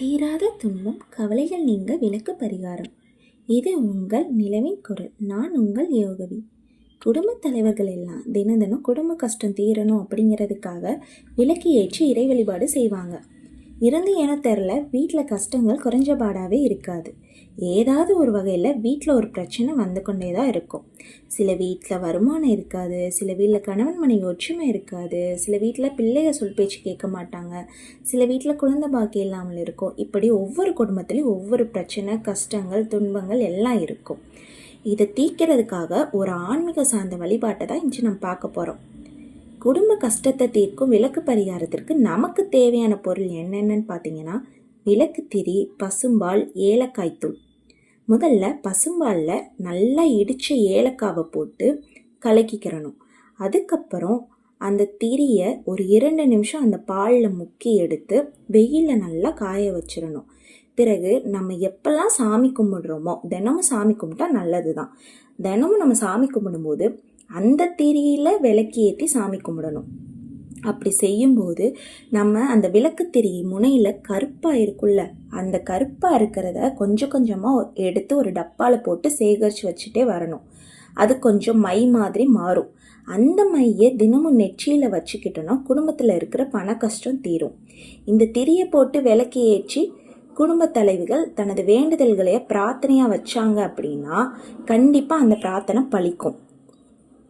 தீராத துன்பம் கவலைகள் நீங்க விளக்கு பரிகாரம். இது உங்கள் நிலவின் குரல் நான் உங்கள் யோகவி. குடும்பத் தலைவர்கள் எல்லாம் தினம் தினம் குடும்ப கஷ்டம் தீரணும் அப்படிங்கிறதுக்காக விளக்கு ஏற்றி இறை வழிபாடு செய்வாங்க. இருந்து என தெரில வீட்டில் கஷ்டங்கள் குறைஞ்ச பாடாகவே இருக்காது. ஏதாவது ஒரு வகையில் வீட்டில் ஒரு பிரச்சனை வந்து கொண்டே தான் இருக்கும். சில வீட்டில் வருமானம் இருக்காது சில வீட்டில் கணவன் மனைவி ஒற்றுமை இருக்காது சில வீட்டில் பிள்ளைகள் சொல் பேச்சு கேட்க மாட்டாங்க சில வீட்டில் குழந்தை பாக்கி இல்லாமல் இருக்கும். இப்படி ஒவ்வொரு குடும்பத்துலேயும் ஒவ்வொரு பிரச்சனை கஷ்டங்கள் துன்பங்கள் எல்லாம் இருக்கும். இதை தீர்க்கிறதுக்காக ஒரு ஆன்மீக சார்ந்த வழிபாட்டை தான் இன்று நம்ம பார்க்க போகிறோம் குடும்ப கஷ்டத்தை தீர்க்கும் விளக்கு பரிகாரத்திற்கு நமக்கு தேவையான பொருள் என்னென்னு பார்த்தீங்கன்னா விளக்கு திரி பசும்பால் ஏலக்காய் தூள். முதல்ல பசும்பாலில் நல்லா இடித்த ஏலக்காவை போட்டு கலக்கிக்கிறணும். அதுக்கப்புறம் அந்த திரியை ஒரு இரண்டு நிமிஷம் அந்த பாலில் முக்கி எடுத்து வெயிலில் நல்லா காய வச்சிடணும். பிறகு நம்ம எப்பெல்லாம் சாமி கும்பிடுறோமோ தினமும் சாமி கும்பிட்டா நல்லது தான் தினமும் நம்ம சாமி கும்பிடும்போது அந்த திரியில் விளக்கி ஏற்றி சாமி கும்பிடணும். அப்படி செய்யும்போது நம்ம அந்த விளக்கு திரி முனையில் கருப்பாக இருக்குல்ல அந்த கருப்பாக இருக்கிறத கொஞ்சம் கொஞ்சமாக எடுத்து ஒரு டப்பாவில் போட்டு சேகரித்து வச்சுட்டே வரணும். அது கொஞ்சம் மை மாதிரி மாறும். அந்த மையை தினமும் நெற்றியில் வச்சுக்கிட்டோன்னா குடும்பத்தில் இருக்கிற பண கஷ்டம் தீரும். இந்த திரியை போட்டு விளக்கி ஏற்றி குடும்ப தலைவிகள் தனது வேண்டுதல்களை பிரார்த்தனையாக வச்சாங்க அப்படின்னா கண்டிப்பாக அந்த பிரார்த்தனை பழிக்கும்.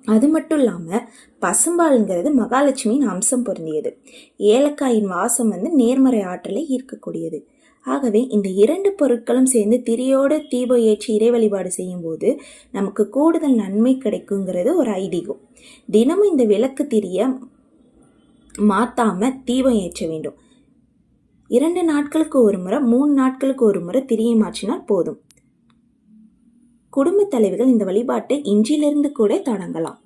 அது மட்டும் இல்லாமல் பசும்பாலுங்கிறது மகாலட்சுமியின் அம்சம் பொருந்தியது. ஏலக்காயின் வாசம் வந்து நேர்மறை ஆற்றலை ஈர்க்கக்கூடியது. ஆகவே இந்த இரண்டு பொருட்களும் சேர்ந்து திரியோடு தீபம் ஏற்றி இறை வழிபாடு செய்யும்போது நமக்கு கூடுதல் நன்மை கிடைக்குங்கிறது ஒரு ஐதீகம். தினமும் இந்த விளக்கு திரிய மாற்றாமல் தீபம் ஏற்ற வேண்டும். இரண்டு நாட்களுக்கு ஒரு முறை மூணு நாட்களுக்கு ஒரு முறை திரியை மாற்றினால் போதும். குடும்பத் தலைவிகள் இந்த வழிபாட்டை இன்றிலிருந்து கூட தொடங்கலாம்.